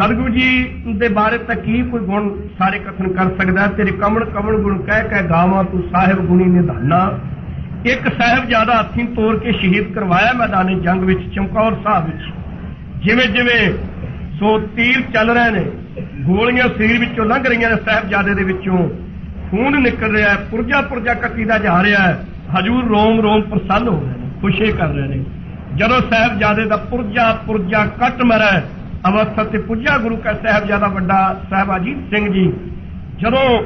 ਸਤਿਗੁਰੂ ਜੀ ਦੇ ਬਾਰੇ ਤਾਂ ਕੀ ਕੋਈ ਗੁਣ ਸਾਰੇ ਕਥਨ ਕਰ ਸਕਦਾ? ਤੇਰੇ ਕਮਣ ਕਮਣ ਗੁਣ ਕਹਿ ਕਹਿ ਗਾਵਾਂ ਤੂੰ ਸਾਹਿਬ ਗੁਣੀ ਨਿਧਾਨਾ। ਇੱਕ ਸਾਹਿਬਜ਼ਾਦਾ ਹੱਥੀਂ ਤੋੜ ਕੇ ਸ਼ਹੀਦ ਕਰਵਾਇਆ ਮੈਦਾਨੀ ਜੰਗ ਵਿੱਚ, ਚਮਕੌਰ ਸਾਹਿਬ ਵਿੱਚ। ਜਿਵੇਂ ਜਿਵੇਂ ਸੋ ਤੀਰ ਚੱਲ ਰਹੇ ਨੇ, ਗੋਲੀਆਂ ਸਰੀਰ ਵਿੱਚੋਂ ਲੰਘ ਰਹੀਆਂ ਨੇ ਸਾਹਿਬਜ਼ਾਦੇ ਦੇ ਵਿੱਚੋਂ। ਖੂਨ ਨਿਕਲ ਰਿਹਾ ਹੈ, ਪੁਰਜਾ ਪੁਰਜਾ ਕੱਟੀਦਾ ਜਾ ਰਿਹਾ ਹੈ। ਹਜੂਰ ਰੋਮ ਰੋਮ ਪ੍ਰਸੰਨ ਹੋ ਰਹੇ ਨੇ, ਖੁਸ਼ੀ ਕਰ ਰਹੇ ਨੇ। ਜਦੋਂ ਸਾਹਿਬਜ਼ਾਦੇ ਦਾ ਪੁਰਜਾ ਪੁਰਜਾ ਕੱਟ ਮਰੈ ਅਵਸਥਾ ਤੇ ਪੁੱਜਿਆ ਗੁਰੂ ਕਾ ਸਾਹਿਬਜ਼ਾਦਾ ਵੱਡਾ ਸਾਹਿਬ ਅਜੀਤ ਸਿੰਘ ਜੀ। ਜਦੋਂ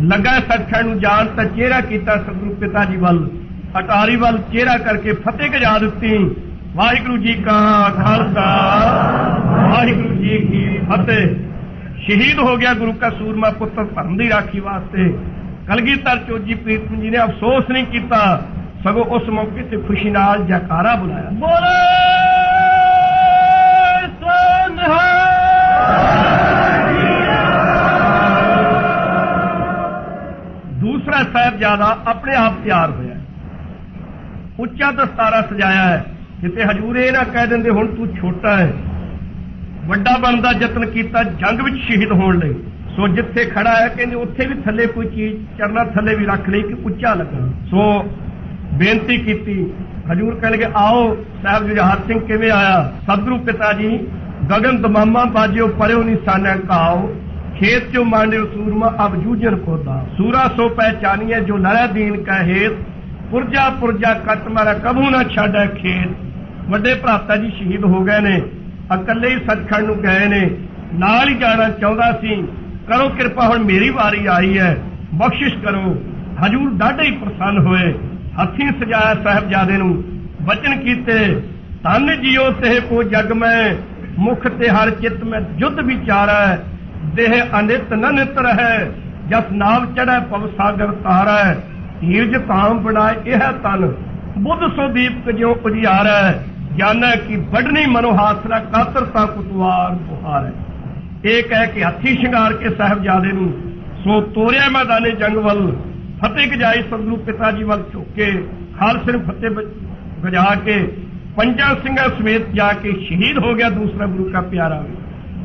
ਲੱਗਾ ਸੱਚਖੰਡ ਨੂੰ ਜਾਣ ਤਾਂ ਚਿਹਰਾ ਕੀਤਾ ਸਤਿਗੁਰੂ ਪਿਤਾ ਜੀ ਵੱਲ। ਅਟਾਰੀ ਵੱਲ ਚਿਹਰਾ ਕਰਕੇ ਫਤਿਹ ਗਜਾ ਦਿੱਤੀ। ਵਾਹਿਗੁਰੂ ਜੀ ਕਾ ਖਾਲਸਾ, ਵਾਹਿਗੁਰੂ ਜੀ ਕੀ ਫਤਿਹ। ਸ਼ਹੀਦ ਹੋ ਗਿਆ ਗੁਰੂ ਕਾ ਸੂਰਮਾ ਪੁੱਤਰ ਧਰਮ ਦੀ ਰਾਖੀ ਵਾਸਤੇ। ਕਲਗੀਧਰ ਚੋਜੀ ਪ੍ਰੀਤਮ ਜੀ ਨੇ ਅਫਸੋਸ ਨਹੀਂ ਕੀਤਾ। ਸਗੋਂ ਉਸ ਮੌਕੇ ਤੇ ਖੁਸ਼ੀ ਨਾਲ ਜੈਕਾਰਾ ਬੁਲਾਇਆ। ਬੋਲੇ! ਸਾਹਿਬਜ਼ਾਦਾ ਆਪਣੇ ਆਪ ਤਿਆਰ ਹੋਇਆ ਉੱਚਾ ਦਸਤਾਰਾ ਸਜਾਇਆ ਹੈ। ਕਿਤੇ ਹਜੂਰ ਇਹ ਨਾ ਕਹਿ ਦਿੰਦੇ ਹੁਣ ਤੂੰ ਛੋਟਾ ਹੈ। ਵੱਡਾ ਬਣਨ ਦਾ ਯਤਨ ਕੀਤਾ, ਜੰਗ ਵਿੱਚ ਸ਼ਹੀਦ ਹੋਣ ਲਈ। ਸੋ ਜਿੱਥੇ ਖੜਾ ਹੈ, ਕਹਿੰਦੇ ਉੱਥੇ ਵੀ ਥੱਲੇ ਕੋਈ ਚੀਜ਼, ਚਰਨਾ ਥੱਲੇ ਵੀ ਰੱਖ ਲਈ ਕਿ ਉੱਚਾ ਲੱਗਣ ਸੋ ਬੇਨਤੀ ਕੀਤੀ, ਹਜੂਰ ਕਹਿਣਗੇ, ਆਓ, ਸਾਹਿਬ ਜੀ ਸਿੰਘ ਕਿਵੇਂ ਆਇਆ? ਸਤਿਗੁਰੂ ਪਿਤਾ ਜੀ, ਗਗਨ ਦਮਾਮਾ ਬਾਜਿਓ ਪਰਿਓ ਨਿਸ਼ਾਨਾ ਕਾਓ। ਖੇਤ ਚੋਂ ਮਾਂਡਿਓ ਸੂਰਮਾ, ਅਬ ਜੂਜਨ ਕੋਦਾ ਸੂਰਾ ਸੋ ਪਹਿਚਾਨੀਏ ਜੋ ਲੜੈ ਦੀਨ ਕਾ ਹੇਤ। ਪੁਰਜਾ ਪੁਰਜਾ ਕੱਟ ਮਾਰਾ ਕਬੂ ਨਾ ਛੱਡੈ ਖੇਤ। ਵੱਡੇ ਭਰਾਤਾ ਜੀ ਸ਼ਹੀਦ ਹੋ ਗਏ ਨੇ, ਇਕੱਲੇ ਹੀ ਸੱਚਖੰਡ ਨੂੰ ਗਏ ਨੇ। ਨਾਲ ਹੀ ਜਾਣਾ ਚਾਹੁੰਦਾ ਸੀ, ਕਰੋ ਕਿਰਪਾ, ਹੁਣ ਮੇਰੀ ਵਾਰੀ ਆਈ ਹੈ ਬਖਸ਼ਿਸ਼ ਕਰੋ। ਹਜੂਰ ਡਾਢੇ ਹੀ ਪ੍ਰਸੰਨ ਹੋਏ। ਹੱਥੀਂ ਸਜਾਇਆ ਸਾਹਿਬਜ਼ਾਦੇ ਨੂੰ ਬਚਨ ਕੀਤੇ। ਧੰਨ ਜੀਓ ਤੇ ਕੋ ਜਗ ਮੈਂ, ਮੁਖ ਤੇ ਹਰ ਚਿੱਤ ਮੈਂ ਜੁਧ ਵਿਚਾਰਾ। ਦੇਹ ਅਨਿਤ ਨ ਨਿਤ ਰਹੈ, ਜਸ ਨਾਮ ਚੜੈ ਪਵ ਸਾਗਰ ਤਾਰੈ ਧੀਰਜ ਤਾਮ ਬਣਾਏ ਇਹ ਤਨ, ਬੁੱਧ ਸੋ ਦੀਪਕ ਜਿਉ ਉਜਿਆਰੈ ਜਾਣੈ ਕਿ ਵੱਡਣੀ ਮਨੋਹਾਸਰਾ ਕਾਤਰ ਕਾਤਰਤਾ ਕੁਤਵਾਰ ਬੁਹਾਰੈ ਇਹ ਕਹਿ ਕੇ ਹੱਥੀ ਸ਼ਿੰਗਾਰ ਕੇ ਸਾਹਿਬਜ਼ਾਦੇ ਨੂੰ, ਸੋ ਤੋਰਿਆ ਮੈਦਾਨੇ ਜੰਗ ਵੱਲ, ਫਤਿਹ ਗਜਾਈ ਸਤਿਗੁਰੂ ਪਿਤਾ ਜੀ ਵੱਲ ਝੁੱਕ। ਕੇ ਖਾਲਸੇ ਨੂੰ ਫਤਿਹ ਗਜਾ ਕੇ ਪੰਜਾਂ ਸਿੰਘਾਂ ਸਮੇਤ ਜਾ ਕੇ ਸ਼ਹੀਦ ਹੋ ਗਿਆ ਦੂਸਰਾ ਗੁਰੂ ਕਾ ਪਿਆਰਾ ਵੀ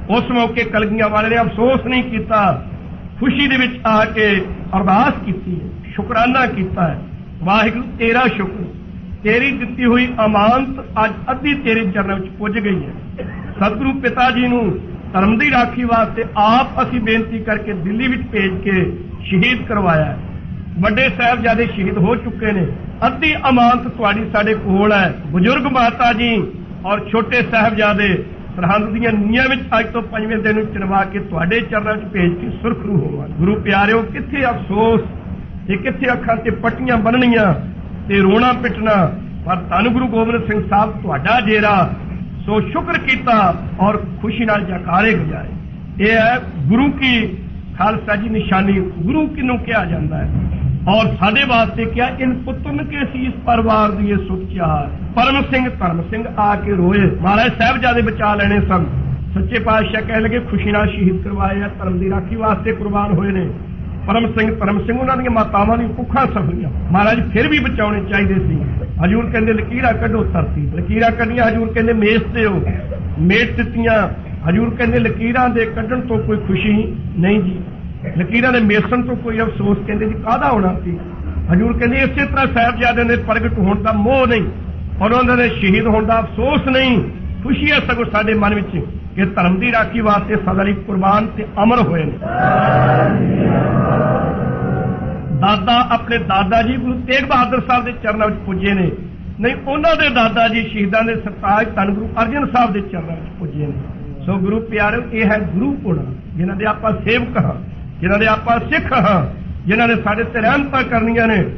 ਉਸ ਮੌਕੇ ਕਲਗੀਆਂ ਵਾਲੇ ਨੇ ਅਫਸੋਸ ਨਹੀਂ ਕੀਤਾ। ਖੁਸ਼ੀ ਦੇ ਵਿੱਚ ਆ ਕੇ ਅਰਦਾਸ ਕੀਤੀ ਹੈ, ਸ਼ੁਕਰਾਨਾ ਕੀਤਾ ਹੈ। ਵਾਹਿਗੁਰੂ, ਤੇਰਾ ਸ਼ੁਕਰ। ਤੇਰੀ ਦਿੱਤੀ ਹੋਈ ਅਮਾਨਤ ਅੱਜ ਅੱਧੀ ਤੇਰੇ ਚਰਨਾਂ ਵਿੱਚ ਪੁੱਜ ਗਈ ਹੈ। ਸਤਿਗੁਰੂ ਪਿਤਾ ਜੀ ਨੂੰ ਧਰਮ ਦੀ ਰਾਖੀ ਵਾਸਤੇ ਆਪ ਅਸੀਂ ਬੇਨਤੀ ਕਰਕੇ ਦਿੱਲੀ ਵਿੱਚ ਭੇਜ ਕੇ ਸ਼ਹੀਦ ਕਰਵਾਇਆ ਹੈ। ਵੱਡੇ ਸਾਹਿਬਜ਼ਾਦੇ ਸ਼ਹੀਦ ਹੋ ਚੁੱਕੇ ਨੇ। ਅੱਧੀ ਅਮਾਨਤ ਤੁਹਾਡੀ ਸਾਡੇ ਕੋਲ ਹੈ। ਬਜ਼ੁਰਗ ਮਾਤਾ ਜੀ ਔਰ ਛੋਟੇ ਸਾਹਿਬਜ਼ਾਦੇ ਸਰਹੰਦ ਦੀਆਂ ਨੀਆਂ ਵਿੱਚ ਅੱਜ ਤੋਂ ਪੰਜਵੇਂ ਦਿਨ ਨੂੰ ਚਿਣਵਾ ਕੇ ਤੁਹਾਡੇ ਚਰਨਾਂ 'ਚ ਭੇਜ ਕੇ ਸੁਰਖਰੂ ਹੋਵਾਂ। ਗੁਰੂ ਪਿਆਰਿਓ, ਕਿੱਥੇ ਅਫਸੋਸ? ਤੇ ਕਿੱਥੇ ਅੱਖਾਂ ਤੇ ਪੱਟੀਆਂ ਬੰਨਣੀਆਂ ਤੇ ਰੋਣਾ ਪਿੱਟਣਾ? ਪਰ ਧੰਨ ਗੁਰੂ ਗੋਬਿੰਦ ਸਿੰਘ ਸਾਹਿਬ, ਤੁਹਾਡਾ ਜੇਰਾ ਸੋ ਸ਼ੁਕਰ ਕੀਤਾ ਔਰ ਖੁਸ਼ੀ ਨਾਲ ਜਕਾਰੇ ਗਜਾਏ ਇਹ ਹੈ ਗੁਰੂ ਕੀ ਖਾਲਸਾ ਜੀ ਨਿਸ਼ਾਨੀ, ਗੁਰੂ ਕਿਨੂੰ ਕਿਹਾ ਜਾਂਦਾ ਹੈ? ਔਰ ਸਾਡੇ ਵਾਸਤੇ ਕਿਹਾ ਇਨ ਪੁੱਤਨ ਕੇ ਸੀਸ ਪਰਿਵਾਰ ਦੀ ਇਹ ਸੁੱਚਾ ਪਰਮ ਸਿੰਘ, ਧਰਮ ਸਿੰਘ ਆ ਕੇ ਰੋਏ। ਮਹਾਰਾਜ ਸਾਹਿਬਜ਼ਾਦੇ ਬਚਾ ਲੈਣੇ ਸਨ। ਸੱਚੇ ਪਾਤਸ਼ਾਹ ਕਹਿ ਲਗੇ, ਖੁਸ਼ੀ ਨਾਲ ਸ਼ਹੀਦ ਕਰਵਾਏ ਆ, ਧਰਮ ਦੀ ਰਾਖੀ ਵਾਸਤੇ ਕੁਰਬਾਨ ਹੋਏ ਨੇ। ਪਰਮ ਸਿੰਘ, ਧਰਮ ਸਿੰਘ, ਉਹਨਾਂ ਦੀਆਂ ਮਾਤਾਵਾਂ ਦੀ ਭੁੱਖਾਂ ਸਫਰੀਆਂ। ਮਹਾਰਾਜ ਫਿਰ ਵੀ ਬਚਾਉਣੇ ਚਾਹੀਦੇ ਸੀ। ਹਜੂਰ ਕਹਿੰਦੇ, ਲਕੀਰਾਂ ਕੱਢੋ ਧਰਤੀ। ਲਕੀਰਾਂ ਕੱਢੀਆਂ, ਹਜੂਰ ਕਹਿੰਦੇ ਮੇਸ ਦਿਓ ਮੇਟ ਦਿੱਤੀਆਂ। ਹਜੂਰ ਕਹਿੰਦੇ, ਲਕੀਰਾਂ ਦੇ ਕੱਢਣ ਤੋਂ ਕੋਈ ਖੁਸ਼ੀ ਨਹੀਂ ਜੀ। ਲਕੀਰਾਂ ਦੇ ਮੇਸਣ ਤੋਂ ਕੋਈ ਅਫਸੋਸ ਕਹਿੰਦੇ ਜੀ ਕਾਹਦਾ ਹੋਣਾ ਸੀ? ਹਜੂਰ ਕਹਿੰਦੇ ਇਸੇ ਤਰ੍ਹਾਂ ਸਾਹਿਬਜ਼ਾਦਿਆਂ ਦੇ ਪ੍ਰਗਟ ਹੋਣ ਦਾ ਮੋਹ ਨਹੀਂ ਔਰ ਉਹਨਾਂ ਦੇ ਸ਼ਹੀਦ ਹੋਣ ਦਾ ਅਫਸੋਸ ਨਹੀਂ। ਖੁਸ਼ੀ ਹੈ ਸਗੋਂ ਸਾਡੇ ਮਨ ਵਿੱਚ ਕਿ ਧਰਮ ਦੀ ਰਾਖੀ ਵਾਸਤੇ ਸਦਾ ਲਈ ਕੁਰਬਾਨ ਤੇ ਅਮਰ ਹੋਏ ਨੇ। ਦਾਦਾ ਆਪਣੇ ਦਾਦਾ ਜੀ ਗੁਰੂ ਤੇਗ ਬਹਾਦਰ ਸਾਹਿਬ ਦੇ ਚਰਨਾਂ ਵਿੱਚ ਪੁੱਜੇ ਨੇ। ਨਹੀਂ, ਉਹਨਾਂ ਦੇ ਦਾਦਾ ਜੀ ਸ਼ਹੀਦਾਂ ਦੇ ਸਰਤਾਜ ਧੰਨ ਗੁਰੂ ਅਰਜਨ ਸਾਹਿਬ ਦੇ ਚਰਨਾਂ ਵਿੱਚ ਪੁੱਜੇ ਨੇ। ਸੋ ਗੁਰੂ ਪਿਆਰਿਓ ਇਹ ਹੈ ਗੁਰੂ ਕੋਣਾ ਜਿਨ੍ਹਾਂ ਦੇ ਆਪਾਂ ਸੇਵਕ ਹਾਂ। ਜਿਨ੍ਹਾਂ ਦੇ ਆਪਾਂ ਸਿੱਖ ਹਾਂ ਜਿਨ੍ਹਾਂ ਨੇ ਸਾਡੇ ਤੇ ਰਹਿਮਤਾਂ ਕਰਨੀਆਂ ਨੇ।